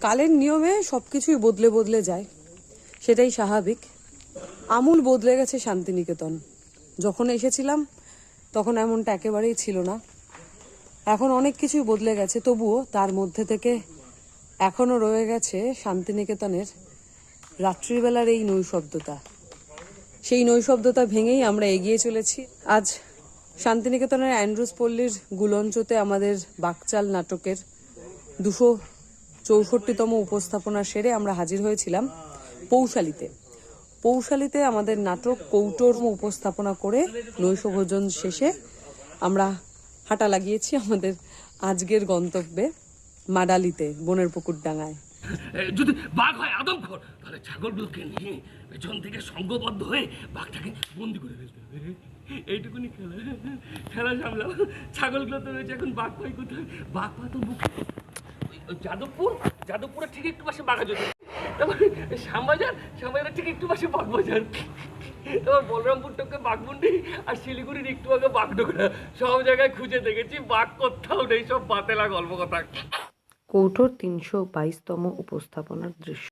কালের নিয়মে সব কিছুই বদলে বদলে যায়। সেটাই স্বাভাবিক। আমূল বদলে গেছে শান্তিনিকেতন। যখন এসেছিলাম, তখন এমনটা একেবারেই ছিল না। এখন অনেক কিছুই বদলে গেছে, তবুও তার মধ্যে থেকে এখনও রয়ে গেছে শান্তিনিকেতনের রাত্রিবেলার এই নৈশব্দতা। সেই নৈশব্দতা ভেঙেই আমরা এগিয়ে চলেছি। আজ শান্তিনিকেতনের অ্যান্ড্রুস পল্লীর গুলঞ্চতে আমাদের বাকচাল নাটকের দুশো চৌষট্টিতম উপস্থাপনা সেরে আমরা হাজির হয়েছিলাম পৌশালিতে। পৌশালিতে আমাদের নাটক কৌটোর উপস্থাপনা করে নৈশভোজন শেষে আমরা হাঁটা লাগিয়েছি আমাদের আজকের গন্তব্যে মাডালিতে বনের পুকুর ডাঙায় যদি বাঘ হয় আদম আদমখোর, তাহলে ছাগলগুলোকে নিয়ে পেছন থেকে সংঘবদ্ধ হয়ে বাঘটাকে বন্দি করে ফেলতে হবে। এইটুকুনি খেলা খেলা সামলাম ছাগলগুলো তো রয়েছে, এখন বাঘ পাই কোথায়? বাঘ পা তো মুখে। যাদবপুর? যাদবপুরের ঠিক একটু পাশে বাঘা যদি তারপরে শ্যামবাজার? শ্যামবাজারের ঠিক একটু পাশে বাগবাজার তারপর বলরামপুর টোকে বাঘমুন্ডি আর শিলিগুড়ির একটু আগে বাঘডোকরা সব জায়গায় খুঁজে দেখেছি, বাঘ কোথাও নেই, সব বাতেলা গল্প কথা কৌঠোর তিনশো বাইশতম উপস্থাপনার দৃশ্য।